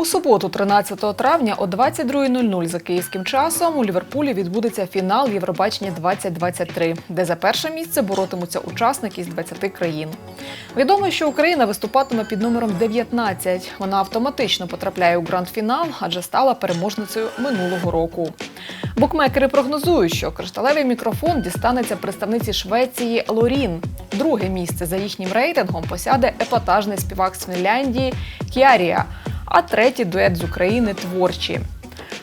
У суботу, 13 травня о 22.00 за київським часом у Ліверпулі відбудеться фінал Євробачення 2023, де за перше місце боротимуться учасники з 20 країн. Відомо, що Україна виступатиме під номером 19. Вона автоматично потрапляє у гранд-фінал, адже стала переможницею минулого року. Букмекери прогнозують, що кришталевий мікрофон дістанеться представниці Швеції Лорін. Друге місце за їхнім рейтингом посяде епатажний співак з Фінляндії Кіарія, а третій дует з України творчі.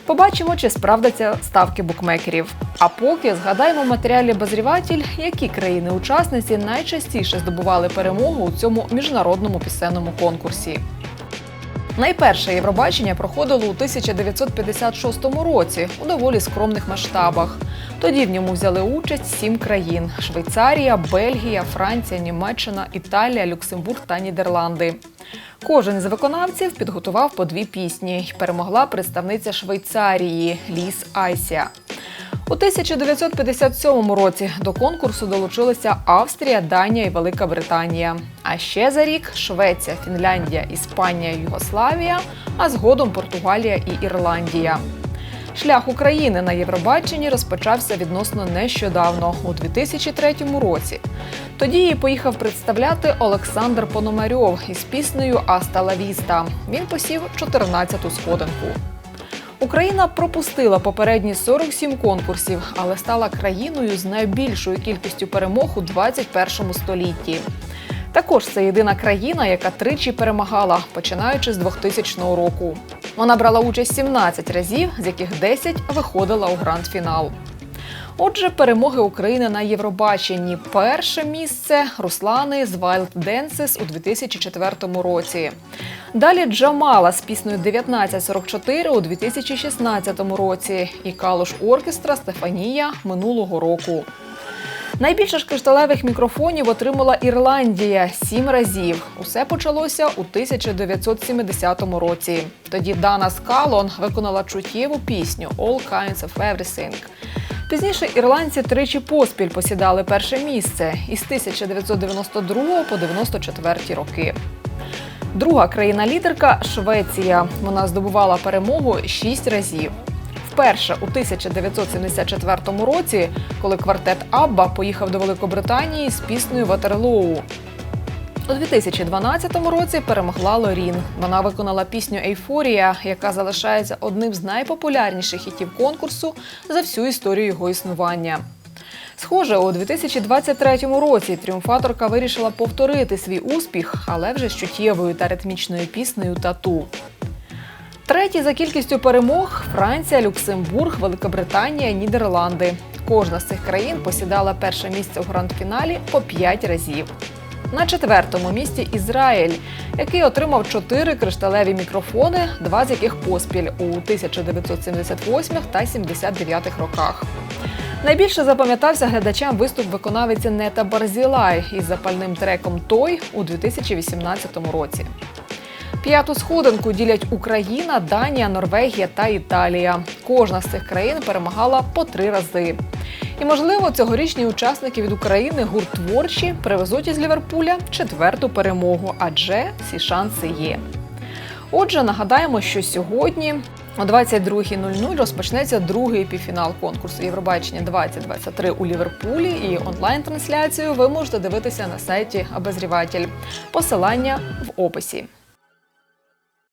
Побачимо, чи справдяться ставки букмекерів. А поки згадаємо в матеріалі Базріватель, які країни-учасниці найчастіше здобували перемогу у цьому міжнародному пісенному конкурсі. Найперше Євробачення проходило у 1956 році у доволі скромних масштабах. Тоді в ньому взяли участь сім країн: Швейцарія, Бельгія, Франція, Німеччина, Італія, Люксембург та Нідерланди. Кожен з виконавців підготував по дві пісні перемогла представниця Швейцарії Ліс Айсія. У 1957 році до конкурсу долучилися Австрія, Данія і Велика Британія. А ще за рік Швеція, Фінляндія, Іспанія, Югославія, а згодом Португалія і Ірландія. Шлях України на Євробаченні розпочався відносно нещодавно, у 2003 році. Тоді її поїхав представляти Олександр Пономарьов із піснею Аста ла віста. Він посів 14-ту сходинку. Україна пропустила попередні 47 конкурсів, але стала країною з найбільшою кількістю перемог у 21 столітті. Також це єдина країна, яка тричі перемагала, починаючи з 2000 року. Вона брала участь 17 разів, з яких 10 виходила у гранд-фінал. Отже, перемоги України на Євробаченні. Перше місце Руслани з Wild Dances у 2004 році. Далі Джамала з піснею 1944 у 2016 році. І Калуш Оркестра Стефанія минулого року. Найбільше ж кришталевих мікрофонів отримала Ірландія сім разів. Усе почалося у 1970 році. Тоді Дана Скалон виконала чуттєву пісню «All Kinds of Everything». Пізніше ірландці тричі поспіль посідали перше місце із 1992 по 94 роки. Друга країна-лідерка Швеція. Вона здобувала перемогу шість разів. Вперше у 1974 році, коли квартет Абба поїхав до Великобританії з піснею Ватерлоу. У 2012 році перемогла Лорін. Вона виконала пісню Ейфорія, яка залишається одним з найпопулярніших хітів конкурсу за всю історію його існування. Схоже, у 2023 році тріумфаторка вирішила повторити свій успіх, але вже з чуттєвою та ритмічною піснею Тату. Треті за кількістю перемог Франція, Люксембург, Великобританія, Нідерланди. Кожна з цих країн посідала перше місце у гранд-фіналі по п'ять разів. На четвертому місці Ізраїль, який отримав чотири кришталеві мікрофони, два з яких поспіль у 1978 та 79 роках. Найбільше запам'ятався глядачам виступ виконавиці Нета Барзілай із запальним треком Той у 2018 році. П'яту сходинку ділять Україна, Данія, Норвегія та Італія. Кожна з цих країн перемагала по три рази. І, можливо, цьогорічні учасники від України гурт творчі привезуть із Ліверпуля четверту перемогу, адже всі шанси є. Отже, нагадаємо, що сьогодні о 22.00 розпочнеться другий півфінал конкурсу Євробачення 2023 у Ліверпулі. І онлайн-трансляцію ви можете дивитися на сайті Обозріватель. Посилання в описі.